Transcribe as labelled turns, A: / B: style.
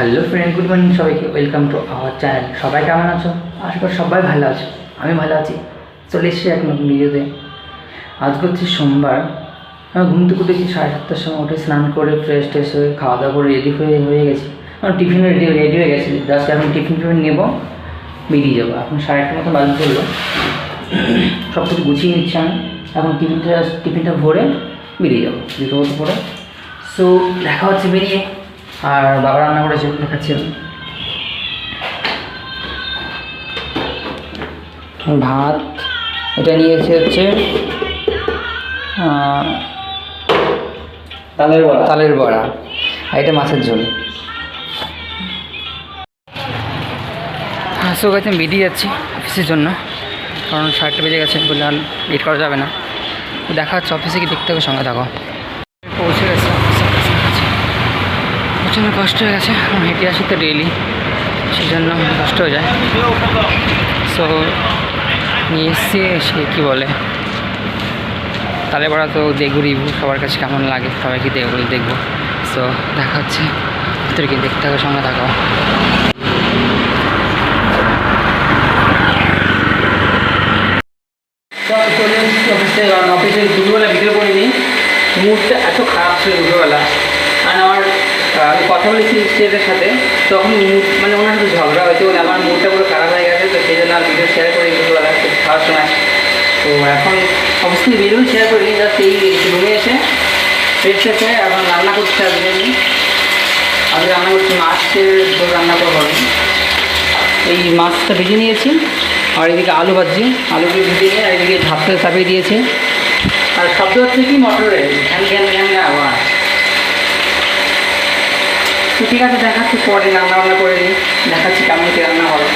A: Hello friend good morning সবাইকে welcome to our channel সবাই কেমন আছো? আশা করি সবাই ভালো আছো। আমি ভালো আছি। চলে এসেছি এক নতুন ভিডিওতে। আজকে হচ্ছে সোমবার। আমি ঘুম থেকে উঠেছি সাড়ে সাতটার সময় উঠে স্নান করে ফ্রেশ ট্রেশ হয়ে খাওয়া দাওয়া করে রেডি হয়ে হয়ে গেছি। আমার টিফিন রেডি রেডি হয়ে গেছে। জাস্ট এখন টিফিন টিফিন নেব, বেরিয়ে যাব। এখন সাড়ে আটটার মতো বাজে চলল। সব কিছু গুছিয়ে নিচ্ছি আমি। এখন টিফিনটা টিফিনটা ভরে বেরিয়ে যাব। জুতো মতো পরে। সো দেখা হচ্ছে বেরিয়ে। আর বাবা রান্না করেছে দেখাচ্ছি। ভাত এটা নিয়েছে হচ্ছে
B: তালের বড়া।
A: তালের বড়া আর এটা মাছের ঝোল। সো গেছে আমি বেরিয়ে যাচ্ছি অফিসের জন্য কারণ সাতটা বেজে গেছে বলে আর লেট করা যাবে না। দেখা হচ্ছে অফিসে কি দেখতে হবে সঙ্গে থাকো। পৌঁছে প্রচণ্ড কষ্ট হয়ে গেছে। হেঁটে আসি তো ডেইলি সেজন্য কষ্ট হয়ে যায়। সো নিয়ে এসছি, সে কী বলে? তাহলে বড়া তো দেখব রিভিউ সবার কাছে কেমন লাগে সবাই কি দেখব দেখব। সো দেখা হচ্ছে। ভিতরে কি দেখতে হবে, সঙ্গে থাকো। তো আমি চলে এসেছি অফিসে অফিসে দুপুরবেলা ভিডিও করিনি। মুডটা এত খারাপ ছিল দুপুরবেলা। কারণ আমার আমি কথা বলেছি স্টেটের সাথে তখন মানে ওনার সাথে ঝগড়া হয়েছে বলে আমার মুডটা পুরো খারাপ হয়ে গেছে তো সেই জন্য আর ভিডিও শেয়ার করি খুব খাওয়ার সময় তো এখন অবশ্যই বেরোই শেয়ার করি জাস্ট এই রুমে এসে ফ্রেশ এসে এখন রান্না করতে হবে আমি আমি রান্না করছি মাছের ঝোল রান্না করব। এই মাছটা ভেজে নিয়েছি আর এদিকে আলু ভাজছি আলুকে ভেজে নিয়ে আর এদিকে ভাতটা চাপিয়ে দিয়েছি আর শব্দ হচ্ছে কি মটরের ঘ্যান ঘ্যান ঘ্যান আওয়াজ ঠিক আছে দেখাচ্ছি পরে রান্না বান্না করে নিই দেখাচ্ছি কেমন কি রান্না হবে